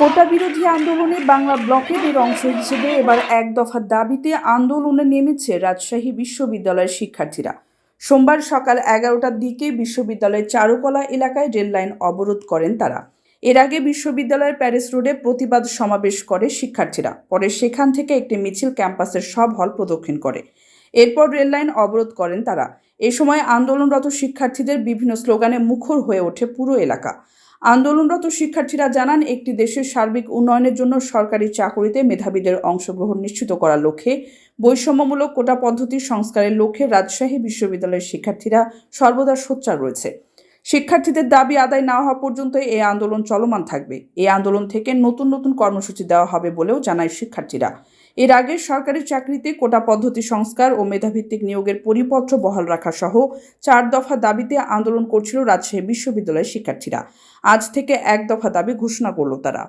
কোটা বিরোধী আন্দোলনে বাংলা ব্লকের অংশ হিসেবে এবার এক দফা দাবিতে আন্দোলনে নেমেছে রাজশাহী বিশ্ববিদ্যালয়ের শিক্ষার্থীরা। সোমবার সকাল এগারোটার দিকে বিশ্ববিদ্যালয়ের চারুকলা এলাকায় রেললাইন অবরোধ করেন তারা। এর আগে বিশ্ববিদ্যালয়ের প্যারিস রোডে প্রতিবাদ সমাবেশ করে শিক্ষার্থীরা। পরে সেখান থেকে একটি মিছিল ক্যাম্পাসের সব হল প্রদক্ষিণ করে। এরপর রেললাইন অবরোধ করেন তারা। এ সময় আন্দোলনরত শিক্ষার্থীদের বিভিন্ন স্লোগানে মুখর হয়ে ওঠে পুরো এলাকা। আন্দোলনরত শিক্ষার্থীরা জানান, একটি দেশের সার্বিক উন্নয়নের জন্য সরকারি চাকরিতে মেধাবীদের অংশগ্রহণ নিশ্চিত করার লক্ষ্যে বৈষম্যমূলক কোটা পদ্ধতি সংস্কারের লক্ষ্যে রাজশাহী বিশ্ববিদ্যালয়ের শিক্ষার্থীরা সর্বদা সোচ্চার রয়েছে। শিক্ষার্থীদের দাবি আদায় না হওয়া পর্যন্ত এই আন্দোলন চলমান থাকবে। এই আন্দোলন থেকে নতুন নতুন কর্মসূচি দেওয়া হবে বলেও জানায় শিক্ষার্থীরা। এর আগে সরকারি চাকরিতে কোটা পদ্ধতি সংস্কার ও মেধাভিত্তিক নিয়োগের পরিপত্র বহাল রাখা সহ চার দফা দাবিতে আন্দোলন করছিল রাজশাহী বিশ্ববিদ্যালয়ের শিক্ষার্থীরা। আজ থেকে এক দফা দাবি ঘোষণা করল তারা।